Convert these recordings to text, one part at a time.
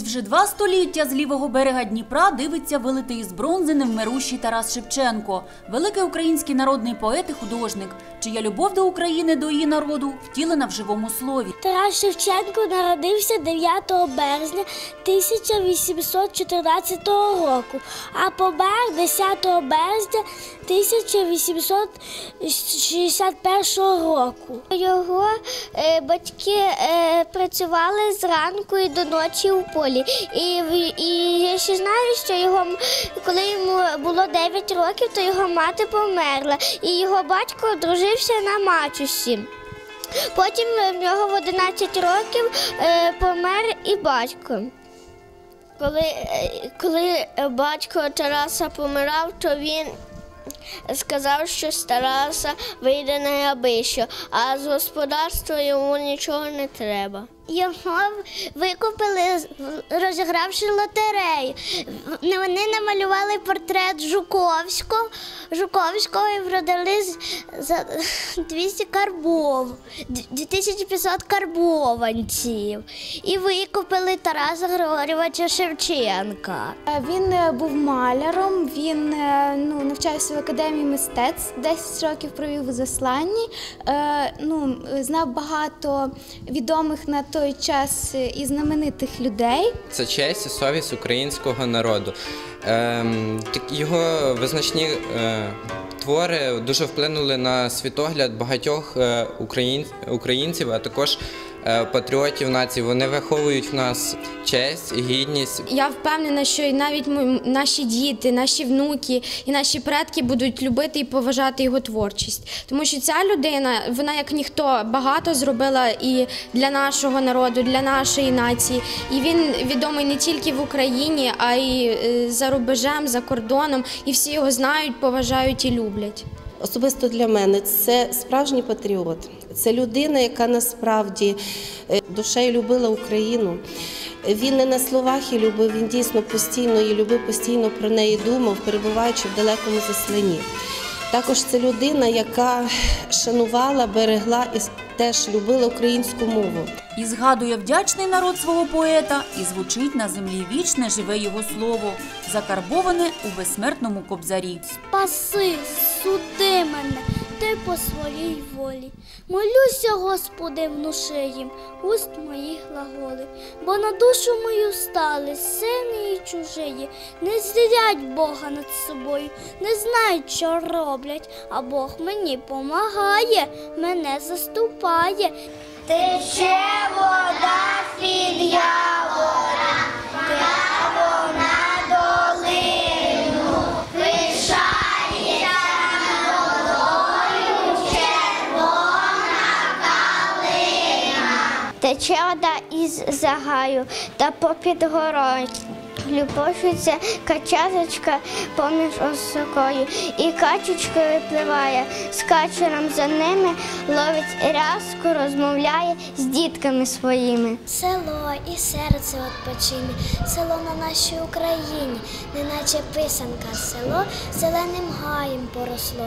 Ось вже два століття з лівого берега Дніпра дивиться вилитий із бронзи невмирущий Тарас Шевченко, великий український народний поет і художник, чия любов до України, до її народу втілена в живому слові. Тарас Шевченко народився 9 березня 1814 року, а помер 10 березня 1861 року. Його е, батьки е, працювали зранку і до ночі у полі. І, і я ще знаю, що його, коли йому було 9 років, то його мати померла, і його батько одружився на мачусі. Потім в нього в 11 років е, помер і батько. Коли, е, коли батько Тараса помирав, то він сказав, що старався вийде вийде найабищо, а з господарства йому нічого не треба. Його викупили, розігравши лотерею. Вони намалювали портрет Жуковського, Жуковського і продали за 200 карбов, 2500 карбованців. І викупили Тараса Григорьовича Шевченка. Е, Він е, був маляром, він е, ну, навчався в академії мистецтв, 10 років провів у засланні. Ну, знав багато відомих на той час е, і знаменитих людей. Це честь і совість українського народу. Ем, його визначні е, твори дуже вплинули на світогляд багатьох е, українців, а також патріотів нації. Вони виховують в нас честь гідність. Я впевнена, що і навіть наші діти, наші внуки і наші предки будуть любити і поважати його творчість. Тому що ця людина, вона як ніхто багато зробила і для нашого народу, для нашої нації. І він відомий не тільки в Україні, а й е, за рубежем, за кордоном. І всі його знають, поважають і люблять. Особисто для мене це справжній патріот. Це людина, яка насправді е, душею любила Україну. Він не на словах її любив, він дійсно постійно її любив, постійно про неї думав, перебуваючи в далекому засланні. Також це людина, яка шанувала, берегла і теж любила українську мову. І згадує вдячний народ свого поета, і звучить на землі вічне живе його слово, закарбоване у безсмертному кобзарі. Спаси, суди мене, ти по своїй волі. Молюся, Господи, внуши їм уст моїх глаголи, бо на душу мою стали сини і чужиї, не зрядять Бога над собою, не знають, що роблять, а Бог мені помагає, мене заступає. Тече вода з-під явора, Тече вода із загаю та попід горою. Любовується качаточка поміж осокою, і качечка випливає з качером за ними, ловить рязку, розмовляє з дітками своїми. Село і серце відпочине, село на нашій Україні, неначе писанка, село зеленим гаєм поросло.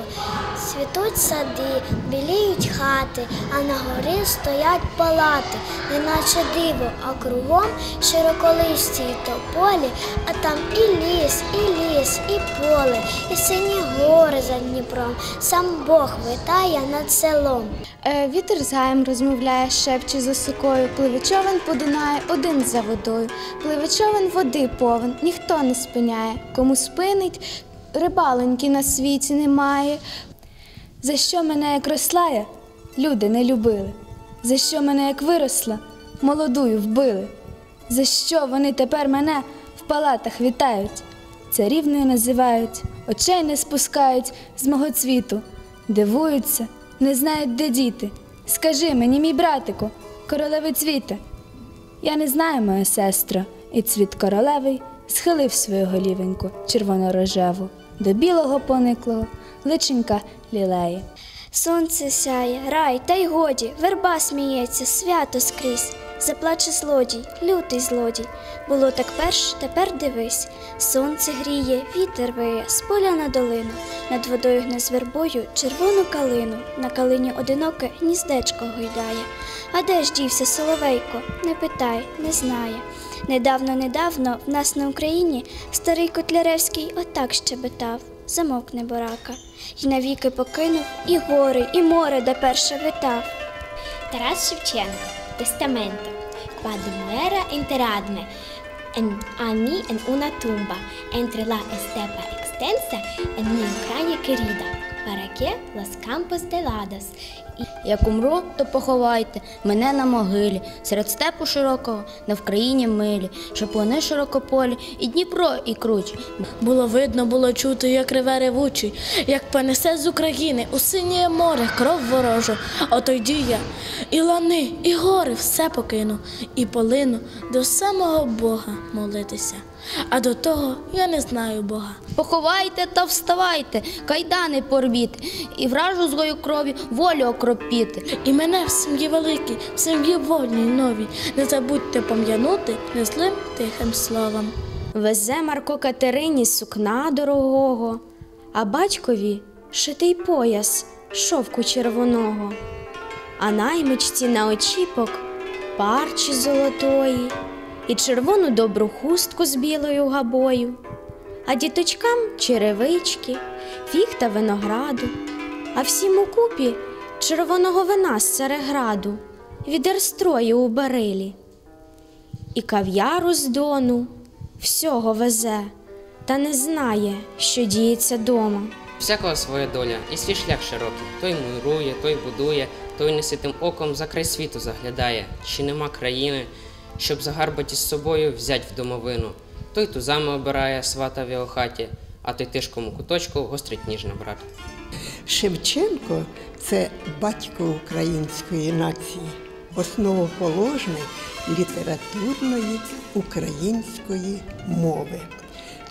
Цвітуть сади, біліють хати, а на горі стоять палати, неначе диво, а кругом широколисті й тополі, а там і ліс, і ліс, і поле, і сині гори за Дніпром. Сам Бог витає над селом. Е, Вітер з розмовляє, шепче за сокою, пливе човен по Дунаю, один за водою. Пливе човен води повен, ніхто не спиняє. Кому спинить, рибалоньки на світі немає. За що мене як росла я, люди не любили. За що мене як виросла, молодую вбили. За що вони тепер мене палатах вітають? Царівною називають, очей не спускають з мого цвіту, дивуються, не знають, де діти. Скажи мені, мій братику, королеви цвіте. Я не знаю, моя сестро, і цвіт королевий схилив свою голівеньку червоно-рожеву до білого пониклого личенька лілеї. Сонце сяє, рай, та й годі, верба сміється, свято скрізь. Заплаче злодій, лютий злодій. Було так перш, тепер дивись. Сонце гріє, вітер виє, з поля на долину. Над водою гне з вербою червону калину. На калині одиноке гніздечко гойдає. А де ж дівся соловейко? Не питай, не знає. Недавно-недавно в нас на Україні старий Котляревський отак щебетав, замовкне борака, І навіки покинув і гори, і море до перше витав. Тарас Шевченко, Тестаменто, muera enterradme en anni en una tumba entre la estepa extensa en mi Ucrania querida, que los campos Як умру, то поховайте мене на могилі, серед степу широкого, на Вкраїні милі, щоб вони широкополі, і Дніпро, і круч. Було видно, було чути, як реве ревучий, як понесе з України у синє море кров ворожу. Ото йду я, і лани, і гори все покину, і полину до самого Бога молитися. А до того я не знаю Бога. Поховайте та вставайте, кайдани порвіти, і вражу злою крові волю окропіти. І мене в сім'ї великій, в сім'ї вольній новій, не забудьте пом'янути незлим тихим словом. Везе Марко Катерині сукна дорогого, а батькові шитий пояс шовку червоного, а наймичці на очіпок парчі золотої і червону добру хустку з білою габою, а діточкам черевички, фіг винограду, а всім у купі червоного вина з цареграду, відерстрою у барилі і кав'яру з дону всього везе, та не знає, що діється дома. Всякого своя доля, і свій шлях широкий. Той мурує, той будує, той неситим оком за край світу заглядає. Чи нема країни, щоб загарбаті з собою взять в домовину. Той тузами обирає свата в його хаті, а той тишком у куточку гострить ніж на брат. Шевченко це батько української нації, основоположник літературної української мови.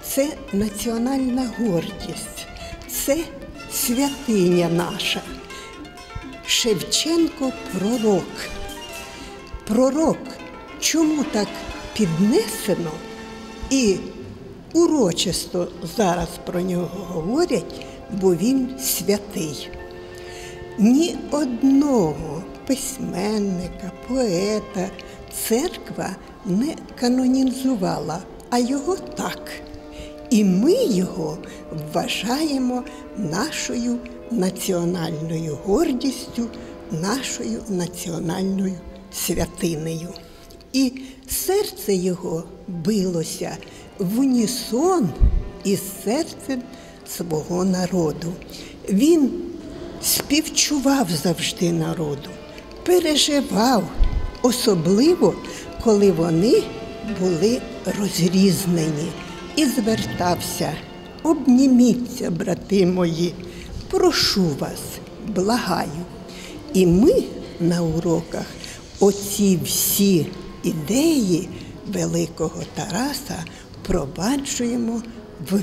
Це національна гордість, це святиня наша. Шевченко пророк. Пророк, чому так піднесено і урочисто зараз про нього говорять, бо він святий. Ні одного письменника, поета церква не канонізувала, а його так. І ми його вважаємо нашою національною гордістю, нашою національною святинею. І серце його билося в унісон із серцем свого народу. Він співчував завжди народу, переживав, особливо, коли вони були розрізнені, і звертався. Обніміться, брати мої, прошу вас, благаю. І ми на уроках оці всі ідеї великого Тараса впроваджуємо в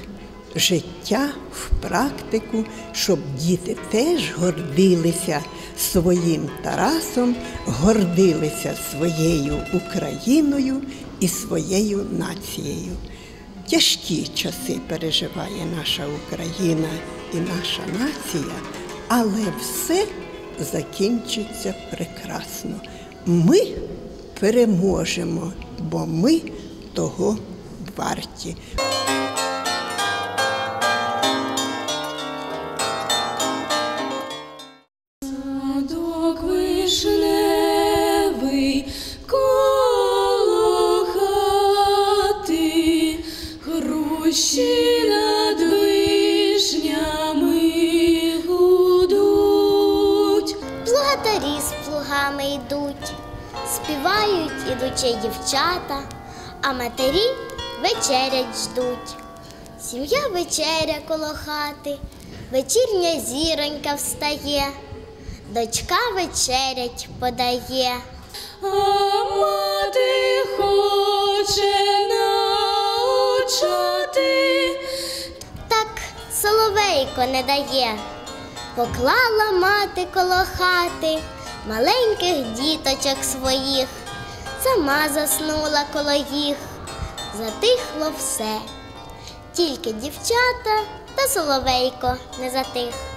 життя, в практику, щоб діти теж гордилися своїм Тарасом, гордилися своєю Україною і своєю нацією. Тяжкі часи переживає наша Україна і наша нація, але все закінчиться прекрасно. Ми переможемо, бо ми того варті. Співають ідучі дівчата, а матері вечерять ждуть. Сім'я вечеря коло хати, вечірня зіронька встає, дочка вечерять подає. А мати хоче научати. Так соловейко не дає. Поклала мати коло хати маленьких діточок своїх, сама заснула коло їх, затихло все. Тільки дівчата та соловейко не затих.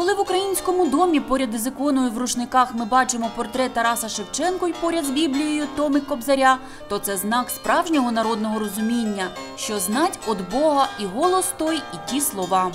Коли в українському домі поряд із іконою в рушниках ми бачимо портрет Тараса Шевченко і поряд з Біблією Томик Кобзаря, то це знак справжнього народного розуміння, що знать от Бога і голос той, і ті слова.